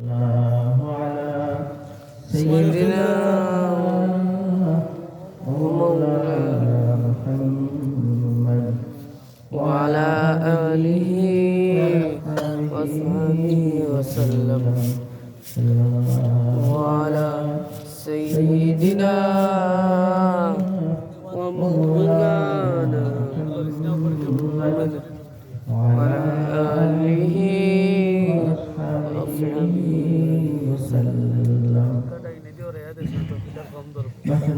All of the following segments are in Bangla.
الله على سيدنا مولانا محمد وعلى آله وصحبه وسلم.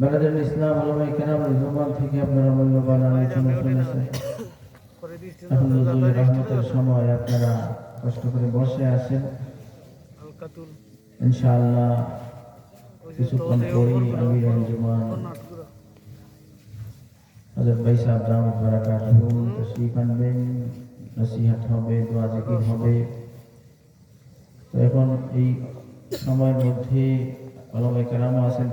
বাংলাদেশ ইসলাম আলমাই কেরামের জবান থেকে আপনারা মূল্যবান আলোচনা শুনেছেন। এখন নজরুল রহমতের সময় আপনারা কষ্ট করে বসে আছেন। ইনশাআল্লাহ কিছুক্ষণ পরেই আমির আঞ্জুমান হযরত ভাই সাহেব দামত বারাকাতুহু তশরিফ আনবেন নসিহত হবে দোয়া জিকির হবে। তো এখন এই সময়ের মধ্যে আলমাই কেরামও আছেন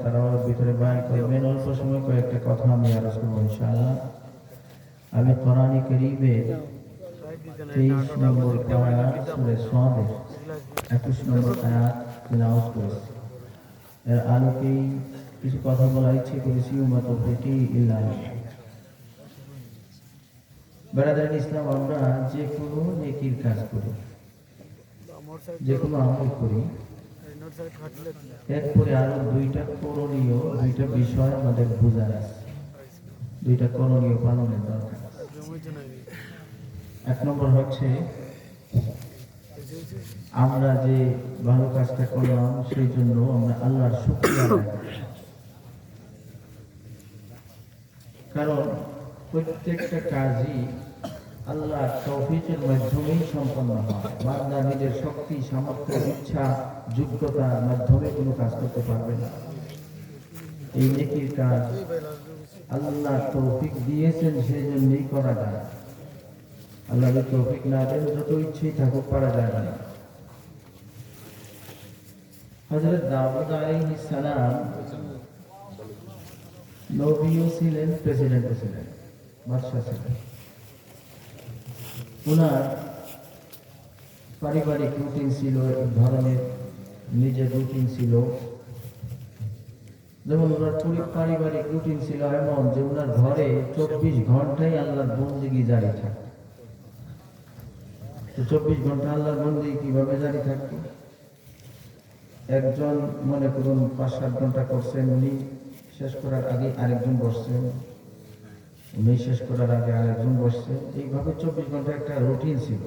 ভিতরে বায়ান করবেন। অল্প সময় কয়েকটা কথা আমি করব, ইনশাআল্লাহ। আমি কোরআনে করিবে তেইশ নম্বর আয়াত সুরে একুশ নম্বর তেলাওয়াত করেছি। এর আলোকেই কিছু কথা বলা ইচ্ছে করেছি উম্মত বেটি ইল্লাহ বেড়াদার ইসলাম, আমরা যে কোনো নেকির কাজ করি, যে কোনো আমল করি এরপরে আরও দুইটা করণীয়, দুইটা বিষয় আমাদের বোঝার আছে। দুইটা করণীয় পালনের দরকার এক নম্বর হচ্ছে, আমরা যে ভালো কাজটা করলাম, সেই জন্য আমরা আল্লাহর শুক্রিয়া কারণ প্রত্যেকটা কাজই আল্লাহর তৌফিকের মাধ্যমেই সম্পন্ন হয়। বান্দা নিজের শক্তি, সামর্থ্য, ইচ্ছা, যোগ্যতার মাধ্যমে কোনো কাজ করতে পারবে না। এই নেকির কাজ আল্লাহ তৌফিক দিয়েছেন সেই জন্যই করা যায়। আল্লাহ তৌফিক না দেন, যত ইচ্ছেই থাকুক, পারা যায় না। হযরত দাউদ আলাইহিস সালাম নবীও ছিলেন, প্রেসিডেন্টও ছিলেন, বাদশাহ ছিলেন। ওনার পারিবারিক রুটিন ছিল, এক ধরনের নিজের রুটিন ছিল। যেমন ওনার পুরি, পারিবারিক রুটিন ছিল এমন যে ওনার ঘরে চব্বিশ ঘন্টাই আল্লাহর বন্দিগি জারি থাকত। চব্বিশ ঘণ্টা আল্লাহর বন্দিগি কীভাবে জারি থাকতো? একজন মনে করুন পাঁচ সাত ঘণ্টা করছেন, উনি শেষ করার আগে আরেকজন বসছেন। উনি শেষ করার আগে আরেকজন বসছেন এইভাবে চব্বিশ ঘণ্টা একটা রুটিন ছিল।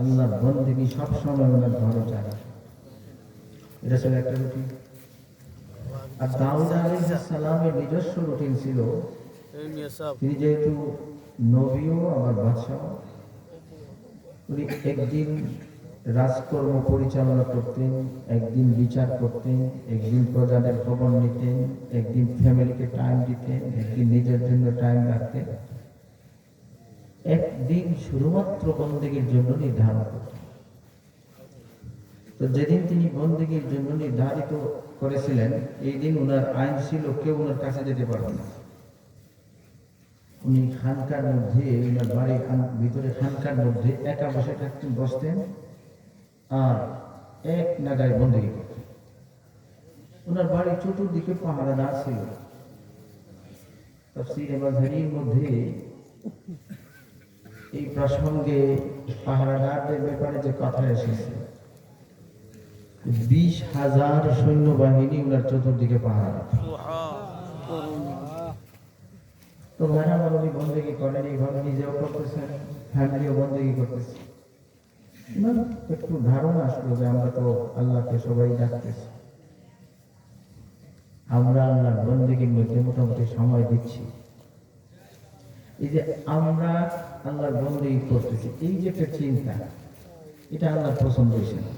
আল্লাহর বন্দিগি সবসময় ওনার ঘরে যায় এটা ছিল একটা রুটিন আর দাউদ আলাইহিস সালামের নিজস্ব রুটিন ছিল। তিনি যেহেতু নবীও আবার বাদশাহ, উনি একদিন রাজকর্ম পরিচালনা করতেন, একদিন বিচার করতেন, একদিন প্রজাদের খবর নিতেন, একদিন ফ্যামিলিকে টাইম দিতেন, একদিন নিজের জন্য টাইম রাখতেন। একদিন শুধুমাত্র বন্দীগীর জন্য নির্ধারণ করতেন। তো যেদিন তিনি বন্দীগীর জন্য নির্ধারিত করেছিলেন, এই দিন ওনার আইন ছিল, কেউ ওনার কাছে যেতে পারবে না। উনি খানকার মধ্যে ওনার বাড়ির ভিতরে খানকার মধ্যে একা বসে থাকতেন, বসতেন। আর এক নাগায় বন্দী করতেন ওনার চতুর্দিকে পাহারাদার ছিল। তাফসীর মধ্যে এই প্রসঙ্গে পাহারাদারদের ব্যাপারে যে কথা এসেছে বিশ হাজার সৈন্যবাহিনী ওনার চতুর্দিকে পাহারা তো ভাইরা আমার উনি বন্দেগি করেন নিজেও করতেছেন ফ্যামিলিও বন্দেগি করতেছে। না, একটু ধারণা আসলো যে আমরা তো আল্লাহকে সবাই ডাকতেছি। আমরা আল্লাহর বন্দেগির মধ্যে মোটামুটি সময় দিচ্ছি। এই যে আমরা আল্লাহর বন্দেগি করতেছি, এই যে একটা চিন্তা, এটা আল্লাহ পছন্দ হয়েছে না?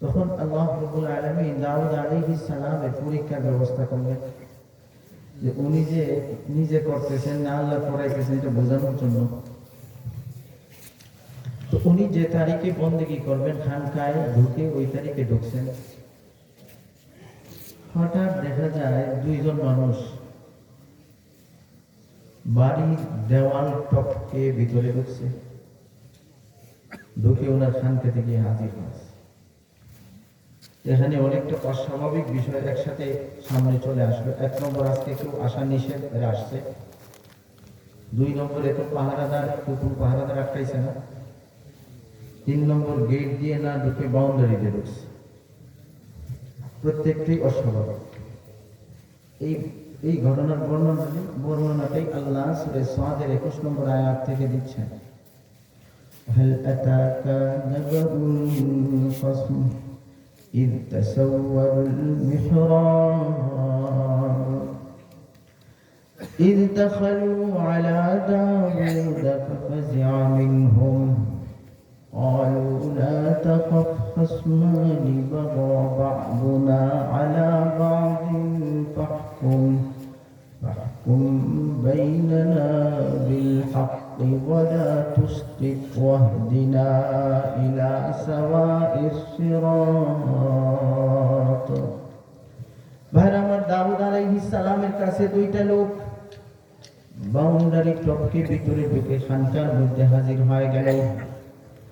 তখন আল্লাহ রবুল আলমী দাউদ আলাইহিস সালামের পরীক্ষার ব্যবস্থা করলেন যে উনি যে নিজে করতেছেন না, আল্লাহ পড়াইতেছেন, এটা বোঝানোর জন্য তো উনি যে তারিখে বন্দেগি করবেন খানকায় ঢুকে ওই তারিখে ঢুকছেন। হঠাৎ দেখা যায় দুইজন মানুষ বাড়ির দেওয়াল টপকে ভিতরে ঢুকছে। ঢুকে ওনার খানকে থেকে হাজির হয়েছে। এখানে অনেকটা অস্বাভাবিক বিষয় একসাথে সামনে চলে আসলো। এক নম্বর আজকে কেউ আসা নিষেধ আসছে। দুই নম্বরে তো পাহারাদার, কুকুর পাহারাদার আটকাইছে না। তিন নম্বর গেট দিয়ে না ঢুকে বাউন্ডারি দিয়ে ঢুকছে প্রত্যেকটাই অস্বাভাবিক এই এই ঘটনার বর্ণনাটি বর্ণনাটাই আল্লাহ সুরে সাদের একুশ নম্বর আয়াত থেকে দিচ্ছেন هل أتاك نبأ الخصم إذ تسوروا المحراب إذ دخلوا على داود ففزع منهم قالوا لا تخف خصمان بغى بعضنا على بعض فاحكم فاحكم بيننا بالحق ولا تشطط واهدنا إلى سواء الصراط ভাইর আমার দাউদ আলাইহিস সালামের কাছে দুইটা লোক বাউন্ডারি টপকে ভিতরে ঢুকে খানকার মধ্যে হাজির হয়ে গেল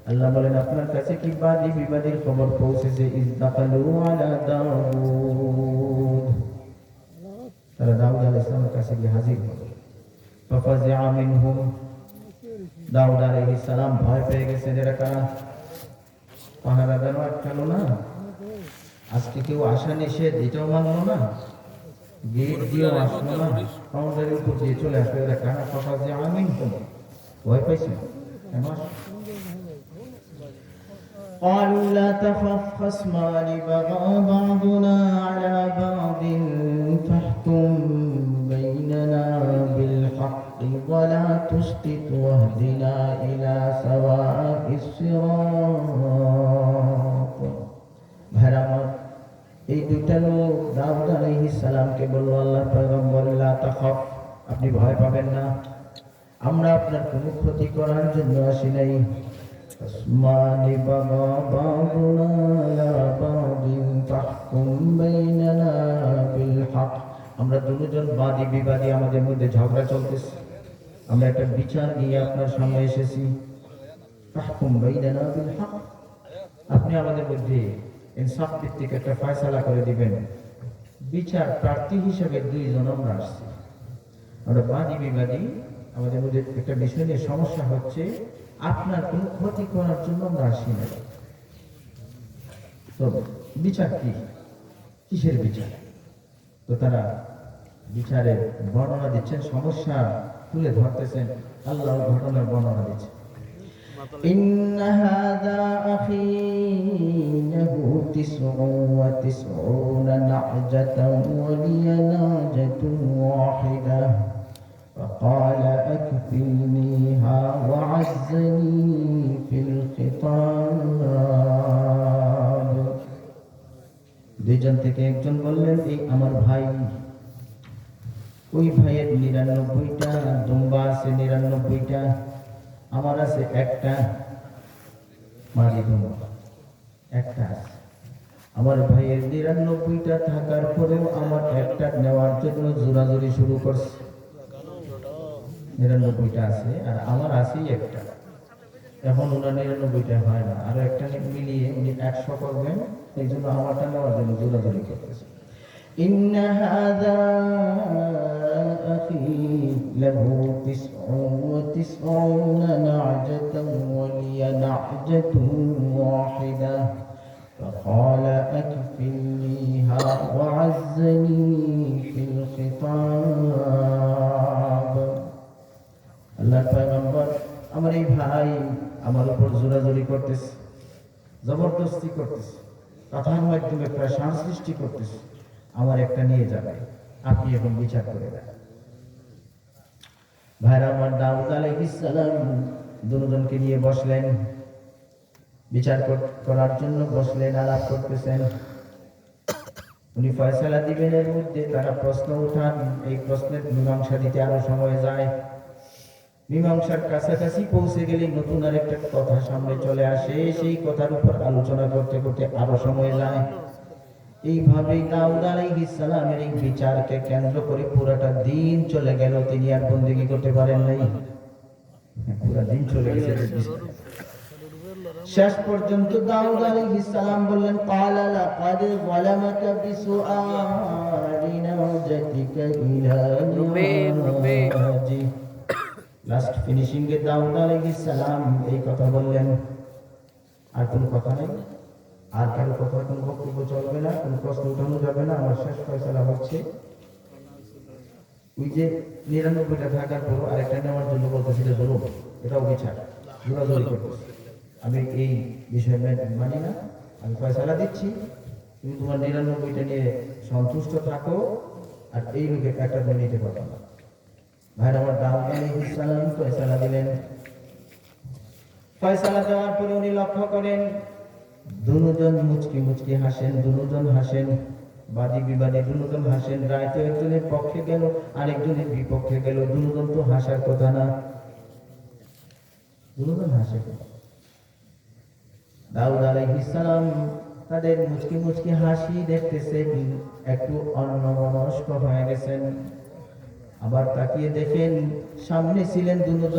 আল্লাহ বলেন, আপনার কাছে কি বাদী বিবাদীর খবর পৌঁছেছে? ইজদাকালু আলা দাউদ। তারা দাউদ আলাইহিস সালামের কাছে গিয়ে হাজির হলো। ফাফাজিআ মিনহুম। দাউদ আলাইহিস সালাম ভয় পেয়ে গেছে এরা কারা? পাহারাদারও আটকালো না। আজকে কেউ আসা নিষেধ, এটাও মানলো না। গেট আসলো না। বাউন্ডারির উপর দিয়ে চলে আসলো, এরা কারা? ফাফাজিআ মিনহুম। ভয় পাইছে? কেন? قالوا لا تخف خصمان بغى بعضنا على بعض فاحكم بيننا بالحق ولا تشتت واهدنا إلى سواء الصراط ভাইরা আমার এই দুইটা লোক দাউদ আলাইহিস সালামকে বলল আল্লাহ পয়গম্বর লা তাখাফ আপনি ভয় পাবেন না আমরা আপনার কোনো ক্ষতি করার জন্য আসি নাই বাবা বাবুনা লা বাদিন ফাহকুম বাইনানা বিল হক আমরা দুজন বাদী বিবাদী, আমাদের মধ্যে ঝগড়া চলতেছে। আমরা একটা বিচার নিয়ে আপনার সামনে এসেছি। ফাহকুম বাইনানা বিল হক আপনি আমাদের মধ্যে ইনসাফ ভিত্তিক একটা ফয়সালা করে দিবেন। বিচার প্রার্থী হিসেবে দুইজন আমরা আসছি। আমরা বাদী বিবাদী আমাদের মধ্যে একটা বিষয় নিয়ে সমস্যা হচ্ছে আপনার কোনো ক্ষতি করার জন্য আমরা আসি না তো বিচার কি কিসের বিচার তো তারা বিচারের বর্ণনা দিচ্ছেন সমস্যা তুলে ধরতেছেন আল্লাহ ঘটনার বর্ণনা দিচ্ছেন إن هذا أخي له تسع وتسعون نعجة ولي نعجة واحدة فقال أكفلنيها وعزني في الخطاب দুইজন থেকে একজন বললেন এই আমার ভাই ওই ভাইয়ের নিরানব্বইটা দুম্বা আছে নিরানব্বইটা আমার আছে একটা মারি দুম্বা একটা আছে আমার ভাইয়ের নিরানব্বইটা থাকার পরেও আমার একটা নেওয়ার জন্য জোরাজুরি শুরু করছে নিরানব্বইটা আছে আর আমার আছেই একটা এখন ওনার নিরানব্বইটা হয় না আর একটা মিলিয়ে উনি একশো করবেন এই জন্য আমারটা নেওয়ার জন্য জোরাজুরি করতেছে إن هذا أخي له تسع وتسعون نعجة ولي نعجة واحدة فقال أكفلنيها وعزني في الخطاب আল্লাহ পয়গম্বর, আমার এই ভাই আমার উপর জোরাজোরি করতেছে, জবরদস্তি করতেছে, কথার মাধ্যমে প্রেশার সৃষ্টি করতেছে, আমার একটা নিয়ে যাবে। আপনি এখন বিচার করে দেন। ভাইরা আমার দাউদ আলাইহিস সালাম দুজনকে নিয়ে বসলেন। বিচার করার জন্য বসলেন, আলাপ করতেছেন। উনি ফয়সালা দিবেন এর মধ্যে তারা প্রশ্ন উঠান, এই প্রশ্নের মীমাংসা দিতে আরও সময় যায়। মীমাংসার কাছাকাছি পৌঁছে গেলে নতুন আরেকটা কথা সামনে চলে আসে। সেই কথার উপর আলোচনা করতে করতে আরও সময় যায়। এইভাবেই দাউদ আলাইহিস সালামের এই বিচারকে কেন্দ্র করে পুরাটা দিন চলে গেল। তিনি আর বন্দেগী করতে পারেন নাই। পুরা দিন চলে গেছে। শেষ পর্যন্ত দাউদ আলাইহিস সালাম বললেন ক্বালা লাকাদ যালামাকা বিসুআলি নাওজাতিকা ইলা রুবেন, রুবেন। লাস্ট ফিনিশিং এ দাউদ আলাইহিস সালাম এই কথা বললেন। আর কোনো কথা নেই? আর কারও কথা কোনো বক্তব্য চলবে না, কোনো প্রশ্ন উঠানো যাবে না। আমার শেষ ফয়সালা হচ্ছে। ওই যে নিরানব্বইটা থাকার পর আরেকটা নেওয়ার জন্য বলতেছিল জরুর এটাও বিচার। জোরাজোরি করতেছে আমি এই বিষয়ে মানি না। আমি ফয়সালা দিচ্ছি। তুমি তোমার নিরানব্বইটা নিয়ে সন্তুষ্ট থাকো। আর এই লোকে একটা নিতে পারব না। দাউদ ফয়সালা দিলেন? ফয়সালা দেওয়ার পরে উনি লক্ষ্য করেন, দুজন মুচকি মুচকি হাসেন, দুজন হাসেন দুজন হাসেন একজনের পক্ষে গেল, আরেকজনের বিপক্ষে গেল, দুজন তো হাসার কথা না। দুজন হাসে দাউদ আলাইহিস সালাম তাদের মুচকি মুচকি হাসি দেখতেছেন, একটু অন্যমনস্ক হয়ে গেছেন। আবার তাকিয়ে দেখেন সামনে ছিলেন দুজন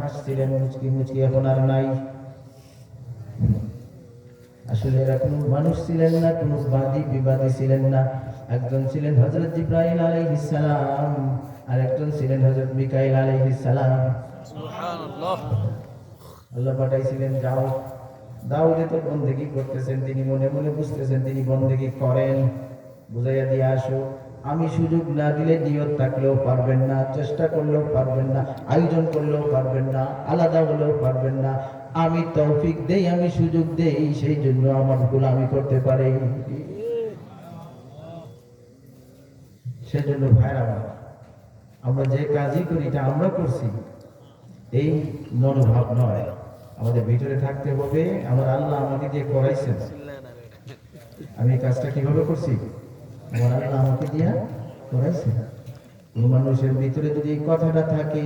হাসছিলেন মুচকি মুচকি এখন আর নাই। আসলে এরা কোনো মানুষ ছিলেন না কোনো বাদী বিবাদী ছিলেন না। একজন ছিলেন হজরত ইব্রাহিম আলাইহিস সালাম আর একজন ছিলেন হজরত মিকাইল আলাইহিস সালাম। আল্লাহ পাঠাইছিলেন যাও। দাউদে তো বন্দেগি করতেছেন তিনি মনে মনে বুঝতেছেন তিনি বন্দেগি করেন। বুঝাইয়া দিয়ে আসো। আমি সুযোগ না দিলে নিয়ত থাকলেও পারবেন না চেষ্টা করলেও পারবেন না আয়োজন করলেও পারবেন না আলাদা হলেও পারবেন না। আমি তৌফিক দেই আমি সুযোগ দেই সেই জন্য আমার ভুল আমি করতে পারি। সেজন্য ভাইরা আমার, আমরা যে কাজই করি এটা আমরা করছি। এই মনোভাব নয়। আমাদের ভিতরে থাকতে হবে। আমার আল্লাহ আমাকে দিয়ে করাইছেন। আমি এই কাজটা কীভাবে করছি? আমাকে দিয়ে মানুষের ভিতরে যদি কথাটা থাকে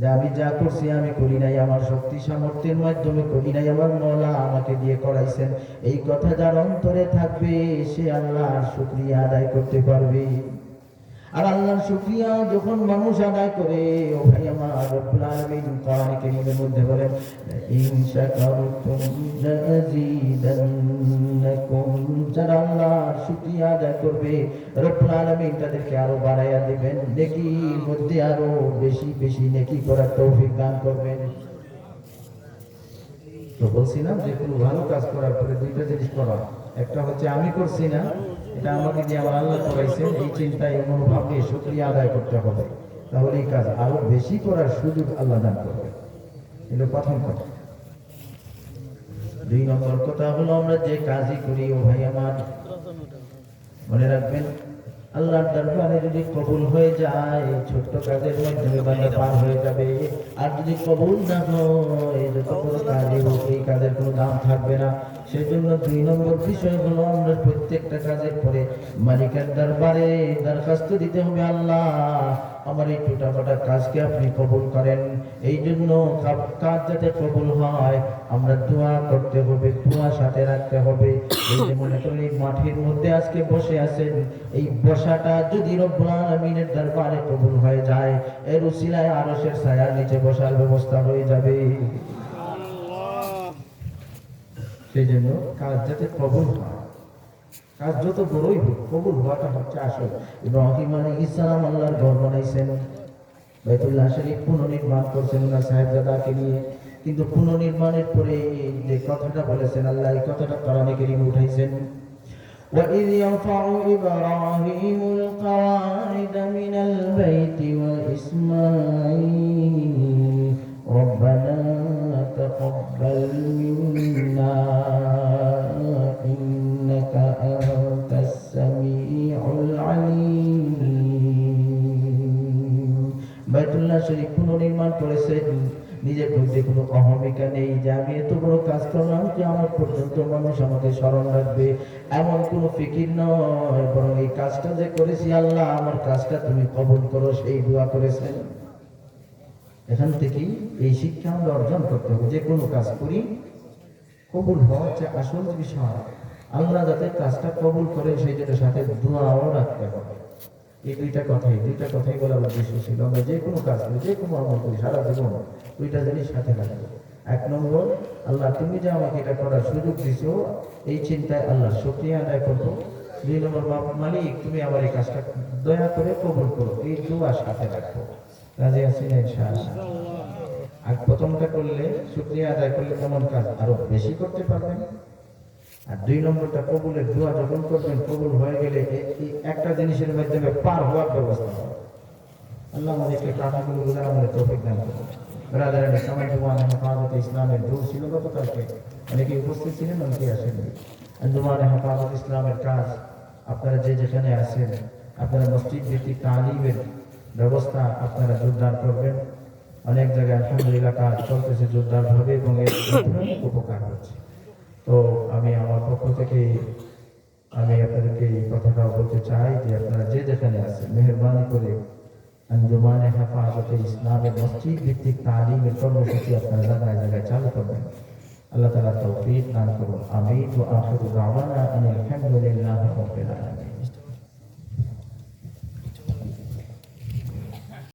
যে আমি যা করছি আমি করি নাই, আমার শক্তি সামর্থ্যের মাধ্যমে করি নাই, আমার মৌলা আমাকে দিয়ে করাইছেন। এই কথা যার অন্তরে থাকবে, সে আল্লাহর শুকরিয়া আদায় করতে পারবে। আর আল্লাহর শুকরিয়া যখন মানুষ আদায় করে, ও ভাই আমার রব্বুল মধ্যে বলেন যারা আল্লাহর শুকরিয়া আদায় করবে। রব্বুল আলামিন তাদেরকে আরও বাড়াইয়া দিবেন। নেকির মধ্যে আরও বেশি বেশি নেকি করার তৌফিক দান করবেন। তো বলছিলাম যে, কোনো ভালো কাজ করার পরে দুইটা জিনিস করা। একটা হচ্ছে, আমি করছি না, এটা আমাকে দিয়ে আমার আল্লাহ করাইছেন। এই চিন্তায়, এই মনোভাব নিয়ে শুক্রিয়া আদায় করতে হবে। তাহলে এই কাজ আরও বেশি করার সুযোগ আল্লাহ দান করবে এটা প্রথম কথা। দুই নম্বর কথা হলো, আমরা যে কাজই করি, ও ভাই আমার। মনে রাখবেন, আল্লাহর দরবারে যদি কবুল হয়ে যায়, ছোট্ট কাজের মাধ্যমে বান্দা পার হয়ে যাবে। আর যদি কবুল না হয়, যত বড় কাজে এই কাজের কোনো দাম থাকবে না। সেজন্য দুই নম্বর বিষয় হলো, আমরা প্রত্যেকটা কাজের পরে মালিকের দরবারে দরখাস্ত দিতে হবে আল্লাহ। আমার এই ছোটাফাটা কাজকে আপনি কবুল করেন। এই জন্য কাজ যাতে কবুল হয়, আমরা দোয়া করতে হবে, দোয়া সাথে রাখতে হবে। এই যে মনে করেন, এই মাঠের মধ্যে আজকে বসে আছেন, এই বসাটা যদি রব্বুল আলামিনের দরবারে কবুল হয়ে যায়, এর উসিলায় আরশের ছায়ার নিচে বসার ব্যবস্থা হয়ে যাবে। সেই জন্য কাজ যাতে কবুল হয় কাজ যত বড়ই হোক কবুল হওয়াটা হচ্ছে আসল ইব্রাহিম আলাইহিস সালাম আল্লাহর ঘর বানাইছেন বাইতুল্লাহ শরীফ পুনর্নির্মাণ করছেন ওনার সাহেবজাদাকে নিয়ে কিন্তু পুনর্নির্মাণের পরে যে কথাটা বলেছেন আল্লাহ এই কথাটা কোরআনে কারিমে উঠাইছেন وإذ يرفع إبراهيم القواعد من البيت وإسماعيل ربنا تقبل শরীর নির্মাণ করেছে নিজের প্রতি কোনো অহমিকা নেই। যে আমি এত বড় কাজ করলাম যে আমার পর্যন্ত মানুষ আমাকে স্মরণ রাখবে, এমন কোনো ফিকির নয়। বরং এই কাজটা যে করেছি, আল্লাহ, আমার কাজটা তুমি কবল করো, সেই দোয়া করেছেন। এখান থেকে এই শিক্ষা আমরা অর্জন করতে হবে। যে কোনো কাজ করি, কবুল হওয়া যে আসল বিষয়। আমরা যাতে কাজটা কবুল করে সেই জন্য সাথে দোয়াও রাখতে হবে। এই দুইটা কথাই দুইটা কথাই বলার উদ্দেশ্য ছিল। আমরা যে কোনো কাজ করি, যে কোনো আমল করি, সারা জীবন দুইটা জিনিস সাথে রাখব। এক নম্বর, আল্লাহ, তুমি যে আমাকে এটা করার সুযোগ দিছো, এই চিন্তায় আল্লাহ শুক্রিয়া আদায় করব। দুই নম্বর মালিক, তুমি আমার এই কাজটা দয়া করে কবুল করো, এই দোয়া সাথে রাখব। রাজি আছি আর প্রথমটা করলে, শুক্রিয়া আদায় করলে কেমন কাজ আরও বেশি করতে পারবেন। আর দুই নম্বরটা কবুলের দোয়া যখন করবেন, কবুল হয়ে গেলে একটা জিনিসের মাধ্যমে পার হওয়ার ব্যবস্থা আল্লাহ আমাদেরকে কাঠাগুলো বোঝার আমাদের তৌফিক দান করুন। ব্রাদারানি সময় জুমান হেফাজত ইসলামের দূর ছিল গতকালকে। অনেকে উপস্থিত ছিলেন অনেকে আসেননি। আঞ্জুমান হেফাজত ইসলামের কাজ, আপনারা যে যেখানে আছেন, আপনারা মসজিদ ভিত্তিক তালিমের ব্যবস্থা আপনারা জোরদার করবেন। অনেক জায়গায় আলহামদুলিল্লাহ কাজ চলতেছে জোরদারভাবে এবং এর উপকার হচ্ছে। তো আমি আমার পক্ষ থেকে আমি আপনাদেরকে এই কথাটা বলতে চাই যে আপনারা যে যেখানে আছেন, মেহরবানি করে আঞ্জুমানে হেফাজতে ইসলামের মসজিদ ভিত্তিক তালিমের কর্মসূচি আপনারা জায়গায় জায়গায় চালু করবেন। আল্লাহ তালা তৌফিক দান করুন। আমি তো আখিরু দাওয়ানা আনিল হামদুলিল্লাহি রাব্বিল আলামিন।